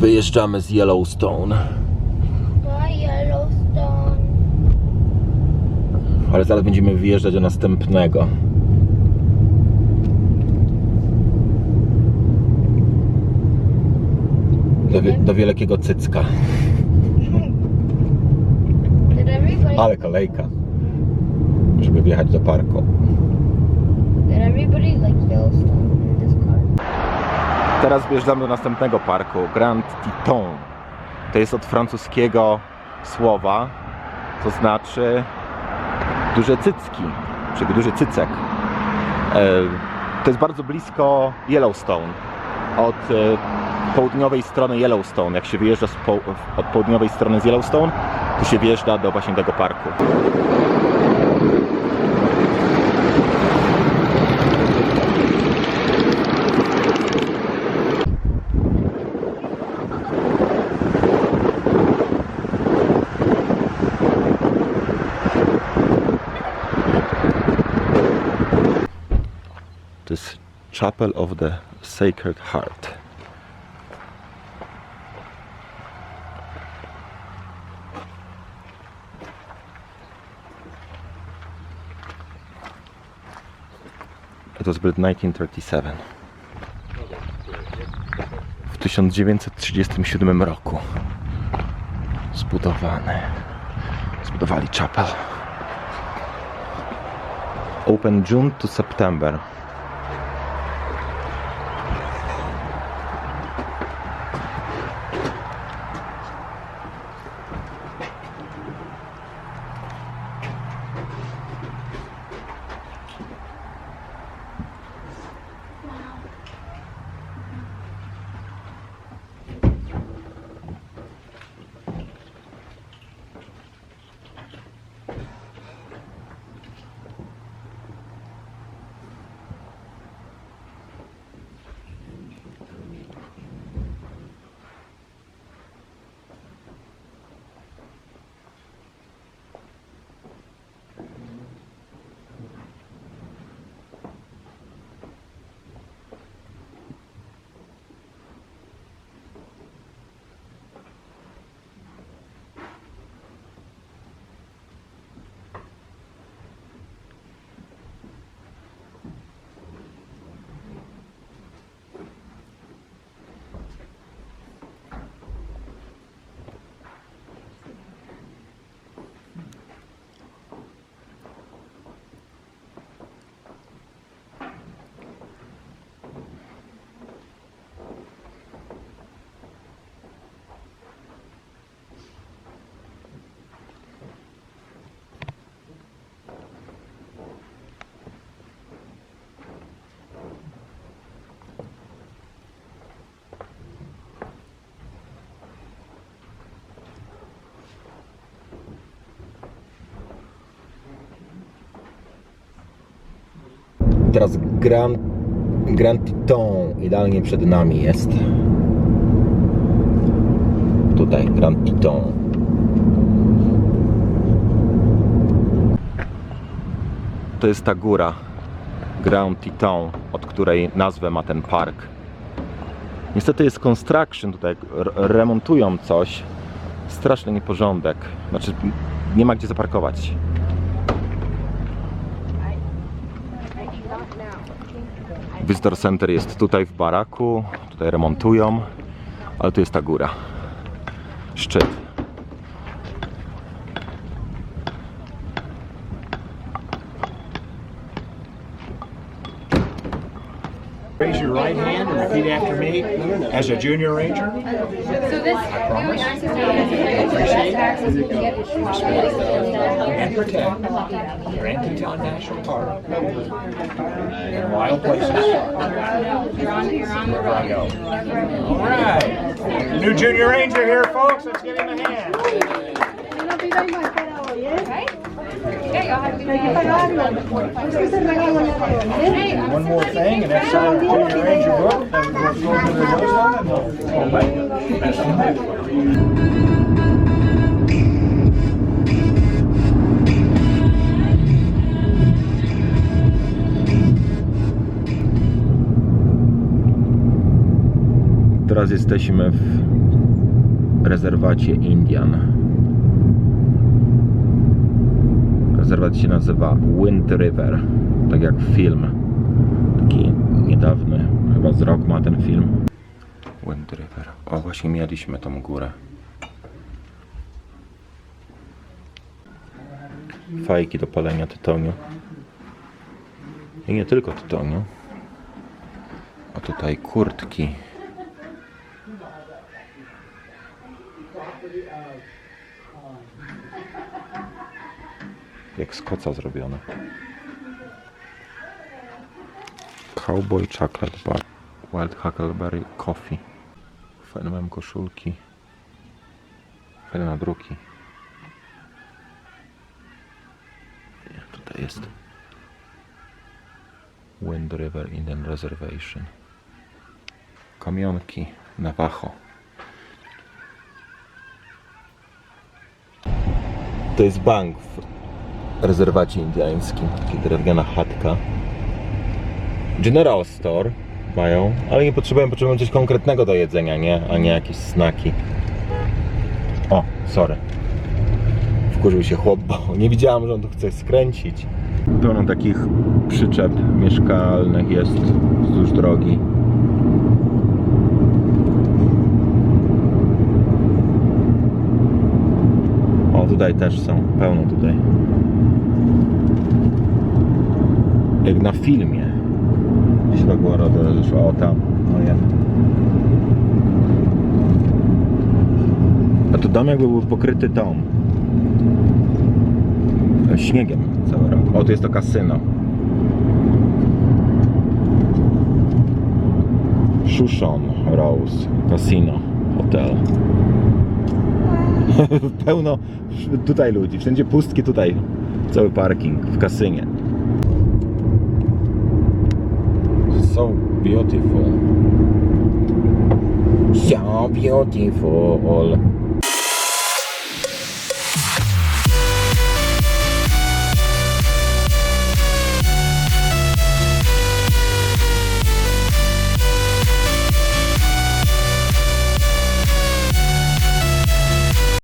Wyjeżdżamy z Yellowstone, Yellowstone. ale zaraz będziemy wyjeżdżać do następnego. Do, do wielkiego cycka, ale kolejka, żeby wjechać do parku. Did everybody like Yellowstone? Teraz wjeżdżamy do następnego parku, Grand Teton. To jest od francuskiego słowa, to znaczy duże cycki, czyli duży cycek. E, To jest bardzo blisko Yellowstone. Od e, południowej strony Yellowstone, jak się wyjeżdża po, od południowej strony z Yellowstone, to się wjeżdża do właśnie tego parku. To jest Chapel of the Sacred Heart. It was built 1937. W 1937 roku zbudowany. Zbudowali chapel. Open June to September. Teraz Grand, Grand Teton idealnie przed nami jest. Tutaj Grand Teton. To jest ta góra Grand Teton, od której nazwę ma ten park. Niestety jest construction tutaj, remontują coś. Straszny nieporządek. Znaczy, nie ma gdzie zaparkować. Visitor Center jest tutaj w baraku, tutaj remontują, ale tu jest ta góra. Szczyt. Raise your right hand and repeat after me as a junior ranger. So this, I promise, appreciate, respect, and protect Grand Teton National Park and wild places. Wherever I go. All right. New junior ranger here, folks. Let's give him a hand. One more thing, and that's our junior ranger book. And we'll go to the wisdom and we'll way. Teraz jesteśmy w rezerwacie Indian. Rezerwat się nazywa Wind River, tak jak film. Taki niedawny, chyba z rok ma ten film. Wind River. O, właśnie mieliśmy tą górę. Fajki do palenia tytoniu. I nie tylko tytoniu. A tutaj kurtki. Jak z koca zrobione. Cowboy Chocolate Bar. Wild Huckleberry Coffee. Fajne mam koszulki. Fajne nadruki. Nie, Tutaj jest Wind River Indian Reservation. Kamionki Navajo. To jest bank rezerwacie indiańskim. Taka drewniana chatka. General Store mają, ale nie potrzebują, potrzebują coś konkretnego do jedzenia, nie? A nie jakieś snaki. O, sorry. Wkurzył się chłop, bo nie widziałam, że on tu chce skręcić. Pełno takich przyczep mieszkalnych jest wzdłuż drogi. O, tutaj też są, pełno tutaj. Jak na filmie. Światłorodę szła, o tam, o ja. A to dom jakby był pokryty tą e, śniegiem cały rok. O, tu jest to kasyno. Shushon Rose Casino Hotel. Pełno tutaj ludzi, wszędzie pustki tutaj. Cały parking w kasynie. So beautiful. So beautiful.